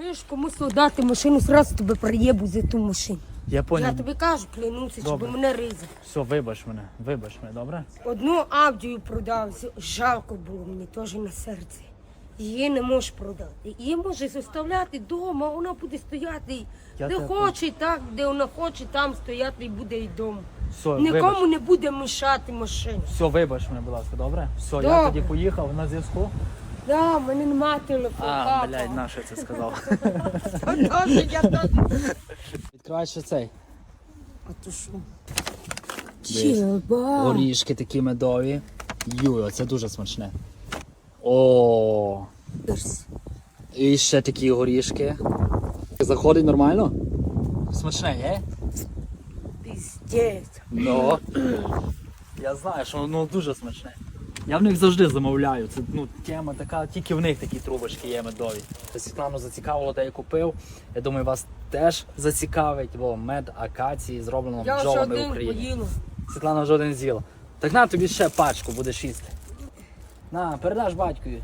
Чуєш, комусь дати машину, зразу тебе приєбу за ту машину. Я Я тобі кажу, клянуся, щоб Добре. мене ризав. Все, вибач мене, вибач мене, добре? Одну Авдію продав, з- жалко було мені теж на серці. Її не можеш продати. Її можеш заставляти вдома, вона буде стояти. Я де тебе хоче, так, де вона хоче, там стояти і буде і вдома. Все, Нікому вибач. не буде мішати машину. Все, вибач мене, будь ласка, добре? Все, я Добре. тоді поїхав на зв'язку. Да, в мене нема телефону. А, блядь, на що я це сказав? Відкривай ще цей. А то що? Дивись. Горішки такі медові. Юй, це дуже смачне. О, і ще такі горішки. Заходить нормально? Смачне, є? Піздець. Ну. Я знаю, що воно дуже смачне. Я в них завжди замовляю. Це ну, тема така, тільки в них такі трубочки є медові. Світлану зацікавило, де я купив. Я думаю, вас теж зацікавить, бо мед акації зроблено Я бджолами в Україні. поїла. Світлана вже один з'їла. Так на тобі ще пачку буде їсти. На, передаш батькові.